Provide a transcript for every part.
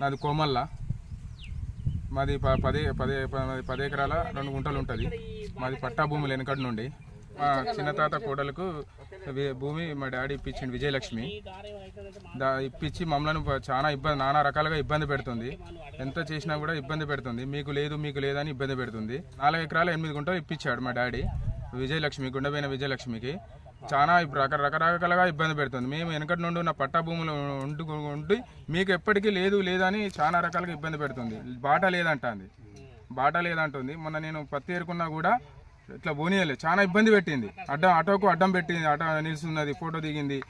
నాది కోమల్ల. మాది ప- పది పది పది ఎకరాల రెండు గుంటలు ఉంటుంది. మాది పట్టా భూములు వెనకటి నుండి. మా చిన్న తాత కోడలకు భూమి మా డాడీ ఇప్పించింది విజయలక్ష్మి. దా ఇప్పించి మమ్మల్ని చాలా ఇబ్బంది నానా రకాలుగా ఇబ్బంది పెడుతుంది. ఎంత చేసినా కూడా ఇబ్బంది పెడుతుంది. మీకు లేదు మీకు లేదని ఇబ్బంది పెడుతుంది. నాలుగు ఎకరాల ఎనిమిది గుంటలు ఇప్పించాడు మా డాడీ. విజయలక్ష్మి గుండెపోయిన విజయలక్ష్మికి. చాలా ఇబ్బ- రక రకరకాలుగా ఇబ్బంది పెడుతుంది. మేము వెనకటి నుండి ఉన్న పట్టా భూములు ఉంటూ ఉండి మీకు ఎప్పటికీ లేదు లేదని చాలా రకాలుగా ఇబ్బంది పెడుతుంది. బాట లేదంటుంది. బాట లేదంటుంది. మొన్న నేను పత్తి ఏరుకున్నా కూడా ఇట్లా బోనియలే చాలా ఇబ్బంది పెట్టింది. అడ్డం ఆటోకు అడ్డం పెట్టింది. ఆటో నిలుస్తున్నది ఫోటో దిగింది.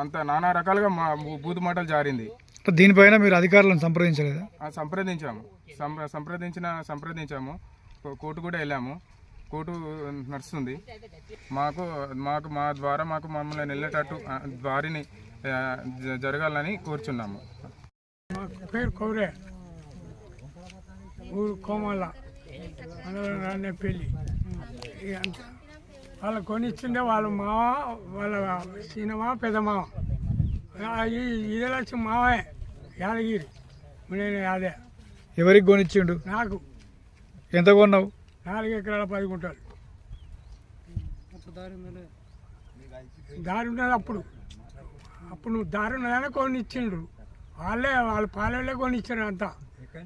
అంత నానా రకాలుగా మా బూతు మాటలు జారింది. దీనిపైన మీరు అధికారులను సంప్రదించలేదా? సంప్రదించాము. సంప్ర సంప్రదించిన సంప్రదించాము. కోర్టు కూడా వెళ్ళాము. కోర్టు నడుస్తుంది. మాకు మాకు మా ద్వారా మాకు మమ్మల్ని వెళ్ళేటట్టు జ- జరగాలని కోరుచున్నాము. మా పేరు కౌరే. ఊరు కోమల్ల రానే పెళ్ళి వాళ్ళు కొనిచ్చిండే వాళ్ళ మావ వాళ్ళ చిన్నమావ పెద్ద మావ ఇదే లక్ష్యం మావే యాదగిరి. నేను అదే ఎవరికి కొనిచ్చిండు? నాకు. ఎంత కొన్నావు? నాలుగు ఎకరాల పది గుంటలు. దారి ఉన్నది అప్పుడు. అప్పుడు నువ్వు దారి ఉన్నదని కొని ఇచ్చిండ్రు వాళ్ళే వాళ్ళ పాలెళ్ళే కొని ఇచ్చారు అంతా.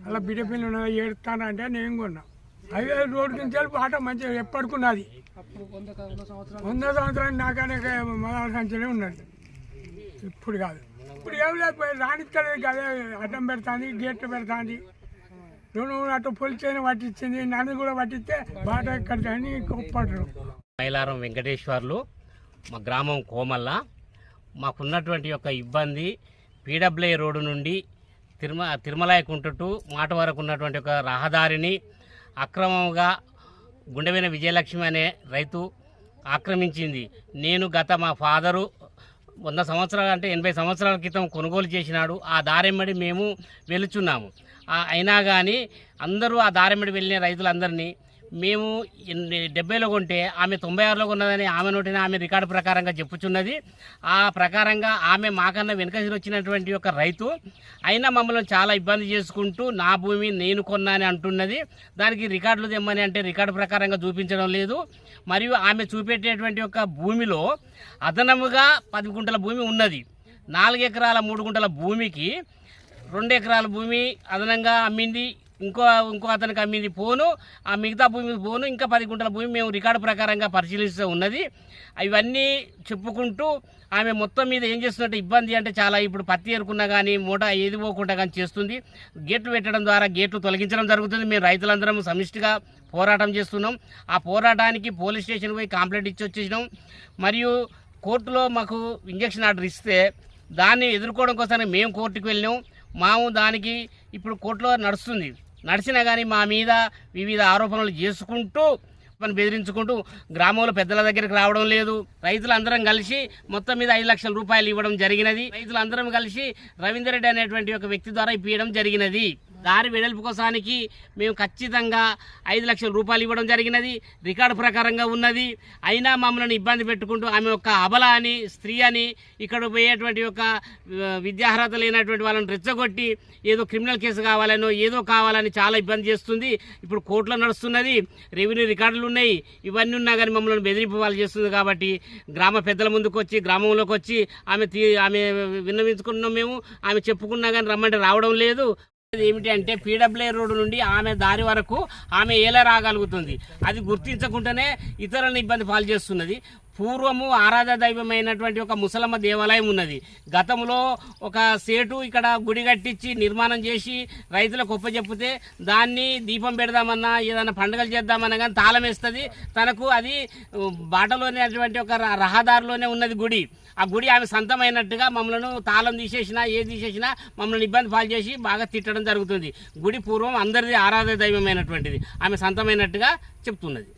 అలా బిడ్డ పిల్లలు ఉన్నది ఏడుతానంటే నేను కొన్నా. హైవే రోడ్డు నుంచి వెళ్ళి ఆట మంచిగా ఎప్పటికున్నది వంద సంవత్సరాలు నాకనే మొదల సంచలే ఉన్నది. ఇప్పుడు కాదు. ఇప్పుడు ఏం లేదు రాణిస్తలేదు కదా అడ్డం పెడతాంది గేట్లు పెడతాంది. నువ్వు అటు పొలిచేని పట్టించింది నన్ను కూడా పట్టిస్తే బాట ఎక్కడికి అని మైలారం వెంకటేశ్వర్లు మా గ్రామం కోమల్ల. మాకున్నటువంటి యొక్క ఇబ్బంది పీడబ్ల్యూ రోడ్డు నుండి తిరుమ తిరుమలాయకుంటూ మాట వరకు ఉన్నటువంటి ఒక రహదారిని అక్రమంగా గుండెవైన విజయలక్ష్మి అనే రైతు ఆక్రమించింది. నేను గత మా ఫాదరు వంద సంవత్సరాలు అంటే ఎనభై సంవత్సరాల క్రితం కొనుగోలు చేసినాడు. ఆ దారెమ్మడి మేము వెళుచున్నాము అయినా కానీ అందరూ ఆ దారెమ్మడి వెళ్ళిన రైతులందరినీ మేము డెబ్బైలో కొంటే ఆమె తొంభై ఆరులో కొన్నదని ఆమె నోటిన ఆమె రికార్డు ప్రకారంగా చెప్పుచున్నది. ఆ ప్రకారంగా ఆమె మాకన్నా వెనుకసి వచ్చినటువంటి ఒక రైతు అయినా మమ్మల్ని చాలా ఇబ్బంది చేసుకుంటూ నా భూమి నేను కొన్నానని అంటున్నది. దానికి రికార్డులు తెమ్మని అంటే రికార్డు ప్రకారంగా చూపించడం లేదు. మరియు ఆమె చూపెట్టేటువంటి యొక్క భూమిలో అదనముగా పది గుంటల భూమి ఉన్నది. నాలుగు ఎకరాల మూడు గుంటల భూమికి రెండు ఎకరాల భూమి అదనంగా అమ్మింది. ఇంకో ఇంకో అతనికి అమ్మింది పోను ఆ మిగతా భూమి పోను ఇంకా పది గుంటల భూమి మేము రికార్డు ప్రకారంగా పరిశీలిస్తూ ఉన్నది. ఇవన్నీ చెప్పుకుంటూ ఆమె మొత్తం మీద ఏం చేస్తున్నట్టు ఇబ్బంది అంటే చాలా ఇప్పుడు పత్తి ఏరుకున్నా కానీ మూట ఏది పోకుండా కానీ చేస్తుంది. గేట్లు పెట్టడం ద్వారా గేట్లు తొలగించడం జరుగుతుంది. మేము రైతులందరం సమిష్టిగా పోరాటం చేస్తున్నాం. ఆ పోరాటానికి పోలీస్ స్టేషన్ పోయి కంప్లైంట్ ఇచ్చి వచ్చేసినాం. మరియు కోర్టులో మాకు ఇంజక్షన్ ఆర్డర్ ఇస్తే దాన్ని ఎదుర్కోవడం కోసం మేము కోర్టుకు వెళ్ళినాం. మాము దానికి ఇప్పుడు కోర్టులో నడుస్తుంది. నడిచినా కానీ మా మీద వివిధ ఆరోపణలు చేసుకుంటూ మనం బెదిరించుకుంటూ గ్రామంలో పెద్దల దగ్గరికి రావడం లేదు. రైతులందరం కలిసి మొత్తం మీద ఐదు లక్షల రూపాయలు ఇవ్వడం జరిగినది. రైతులందరం కలిసి రవీందర్ రెడ్డి అనేటువంటి ఒక వ్యక్తి ద్వారా ఇప్పించడం జరిగినది. దారి వెడల్పు కోసానికి మేము ఖచ్చితంగా ఐదు లక్షల రూపాయలు ఇవ్వడం జరిగినది. రికార్డు ప్రకారంగా ఉన్నది. అయినా మమ్మల్ని ఇబ్బంది పెట్టుకుంటూ ఆమె ఒక అబల అని స్త్రీ అని ఇక్కడ పోయేటువంటి ఒక విద్యార్హత లేనటువంటి వాళ్ళని రెచ్చగొట్టి ఏదో క్రిమినల్ కేసు కావాలనో ఏదో కావాలని చాలా ఇబ్బంది చేస్తుంది. ఇప్పుడు కోర్టులో నడుస్తున్నది. రెవెన్యూ రికార్డులు ఉన్నాయి. ఇవన్నీ ఉన్నా కానీ మమ్మల్ని బెదిరింపు వాళ్ళు చేస్తుంది కాబట్టి గ్రామ పెద్దల ముందుకు వచ్చి గ్రామంలోకి వచ్చి ఆమె తీ- ఆమె విన్నవించుకున్నాం మేము. ఆమె చెప్పుకున్నా కానీ రమ్మంటే రావడం లేదు. ఏమిటంటే పీడబ్ల్యూ రోడ్డు నుండి ఆమె దారి వరకు ఆమె ఎలా రాగలుగుతుంది. అది గుర్తించకుండానే ఇతరులను ఇబ్బంది పాలు చేస్తున్నది. పూర్వము ఆరాధ దైవమైనటువంటి ఒక ముసలమ్మ దేవాలయం ఉన్నది. గతంలో ఒక సేటు ఇక్కడ గుడి కట్టించి నిర్మాణం చేసి రైతులకు ఒప్పచెప్పితే దాన్ని దీపం పెడదామన్నా ఏదైనా పండుగలు చేద్దామన్నా కానీ తాళం వేస్తుంది. తనకు అది బాటలోనే అటువంటి ఒక రహదారిలోనే ఉన్నది గుడి. ఆ గుడి ఆమె సొంతమైనట్టుగా మమ్మల్ని తాళం తీసేసినా ఏది తీసేసినా మమ్మల్ని ఇబ్బంది పాలు చేసి బాగా తిట్టడం జరుగుతుంది. గుడి పూర్వం అందరిది ఆరాధ దైవమైనటువంటిది. ఆమె సొంతమైనట్టుగా చెప్తున్నది.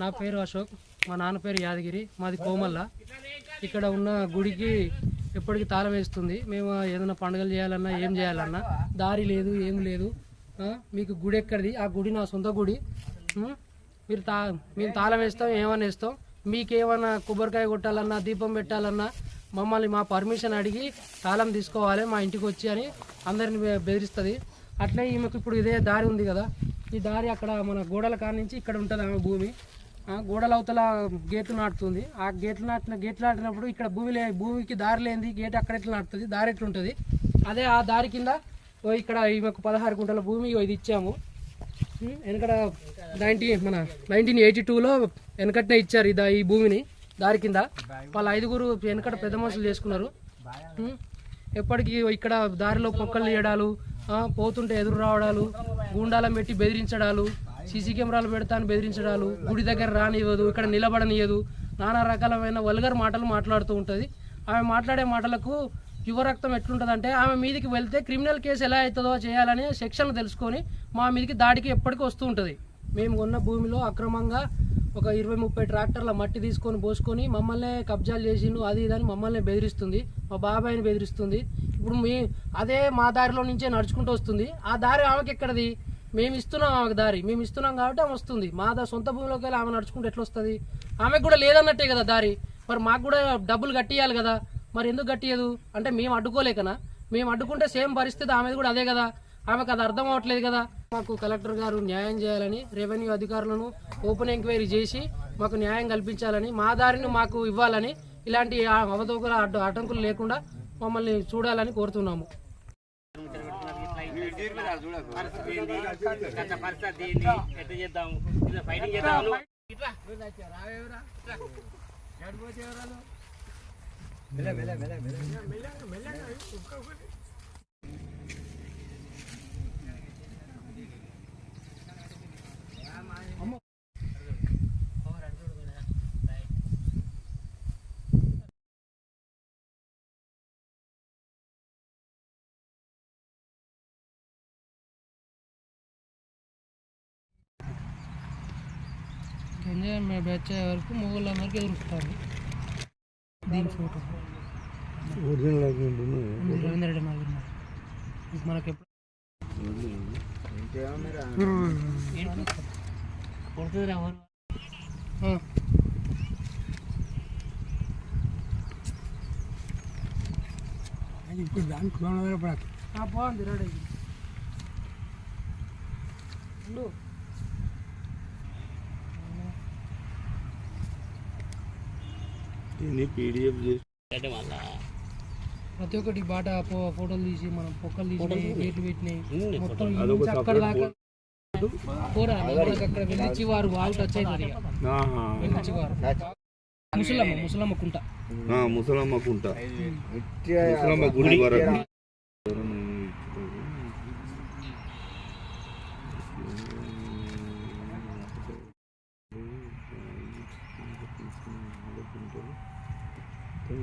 నా పేరు అశోక్. మా నాన్న పేరు యాదగిరి. మాది కోమల్ల. ఇక్కడ ఉన్న గుడికి ఎప్పటికీ తాళం వేస్తుంది. మేము ఏదైనా పండుగలు చేయాలన్నా ఏం చేయాలన్నా దారి లేదు ఏం లేదు. మీకు గుడి ఎక్కడిది? ఆ గుడి నా సొంత గుడి. మీరు తా మేము తాళం వేస్తాం ఏమన్నా వేస్తాం. మీకేమైనా కొబ్బరికాయ కొట్టాలన్నా దీపం పెట్టాలన్నా మమ్మల్ని మా పర్మిషన్ అడిగి తాళం తీసుకోవాలి మా ఇంటికి వచ్చి అని అందరిని బెదిరిస్తుంది. అట్లే ఈమెకు ఇప్పుడు ఇదే దారి ఉంది కదా. ఈ దారి అక్కడ మన గోడల కాడ నుంచి ఇక్కడ ఉంటుంది ఆమె భూమి. గోడల అవతల గేట్లు నాటుతుంది. ఆ గేట్లు నాటిన గేట్లు నాటినప్పుడు ఇక్కడ భూమి లే భూమికి దారి లేనిది గేట్ అక్కడ ఎట్లా నాటుతుంది దారి ఎట్లుంటుంది. అదే ఆ దారి కింద ఇక్కడ ఈమెకు పదహారు గుంటల భూమి ఇది ఇచ్చాము. వెనకడ నైన్టీన్ మన నైన్టీన్ ఎయిటీ టూలో వెనకట్నే ఇచ్చారు ఇదా ఈ భూమిని దారి కింద. వాళ్ళ ఐదుగురు వెనకట పెద్ద మనుషులు చేసుకున్నారు. ఎప్పటికీ ఇక్కడ దారిలో పొక్కలు తీయడాలు పోతుంటే ఎదురు రావడాలు గుండాలను పెట్టి బెదిరించడాలు సీసీ కెమెరాలు పెడతాను బెదిరించడాలు గుడి దగ్గర రానివ్వదు ఇక్కడ నిలబడనియదు నానా రకాలమైన వల్గర్ మాటలు మాట్లాడుతూ ఉంటుంది. ఆమె మాట్లాడే మాటలకు యువరక్తం ఎట్లుంటుందంటే ఆమె మీదికి వెళ్తే క్రిమినల్ కేసు ఎలా అవుతుందో చేయాలని సెక్షన్ తెలుసుకొని మా మీదికి దాడికి ఎప్పటికీ వస్తూ ఉంటుంది. మేము కొన్న భూమిలో అక్రమంగా ఒక ఇరవై ముప్పై ట్రాక్టర్ల మట్టి తీసుకొని పోసుకొని మమ్మల్నే కబ్జాలు చేసిండు అది ఇది అని మమ్మల్ని బెదిరిస్తుంది. మా బాబాయిని బెదిరిస్తుంది. ఇప్పుడు మీ అదే మా దారిలో నుంచే నడుచుకుంటూ వస్తుంది. ఆ దారి ఆమెకి ఎక్కడది? మేము ఇస్తున్నాం ఆమెకు దారి. మేము ఇస్తున్నాం కాబట్టి ఆమె వస్తుంది. మా దా సొంత భూమిలోకి వెళ్ళి ఆమె నడుచుకుంటే ఎట్లా వస్తుంది? ఆమెకు కూడా లేదన్నట్టే కదా దారి. మరి మాకు కూడా డబ్బులు కట్టియాలి కదా. మరి ఎందుకు కట్టియదు అంటే మేము అడ్డుకోలేకనా? మేము అడ్డుకుంటే సేమ్ పరిస్థితి ఆమెది కూడా అదే కదా. ఆమెకు అది అర్థం అవ్వట్లేదు కదా. మాకు కలెక్టర్ గారు న్యాయం చేయాలని రెవెన్యూ అధికారులను ఓపెన్ ఎంక్వైరీ చేసి మాకు న్యాయం కల్పించాలని మా దారిని మాకు ఇవ్వాలని ఇలాంటి అడ్డు ఆటంకులు లేకుండా మమ్మల్ని చూడాలని కోరుతున్నాము. పరిస్థితి ఏంది గత పరిస్థితి ఏంది ఎట్లా ఎంజాయ్ బ్యాచ్ అయ్యే వరకు మొగోళ్ళందరికీ ఎదురుస్తారు. దీని ఫోటో రవీంద్ర రెడ్డి మాది మనకి ఎప్పుడు కొడుతుందిరా. ఇప్పుడు దానికి ఆ, బాగుంది రెడీ మళ్ళా ప్రతి ఒక్కటి బాట ఫోటోలు తీసి మనం పొక్కలు తీసి గేట్లు పెట్టినాయి. మొత్తం అక్కడ దాకా పోరా మనకి అక్కడ వెళ్ళిచ్చి వారు వాళ్ళు టచ్ అవుతుంది ఇక. వెళ్ళిచ్చి వారు. ముసలమ్మ ముసలమ్మ కుంట. ముసలమ్మకుంట ముసలమ్మ గుడి వరకు. ఆ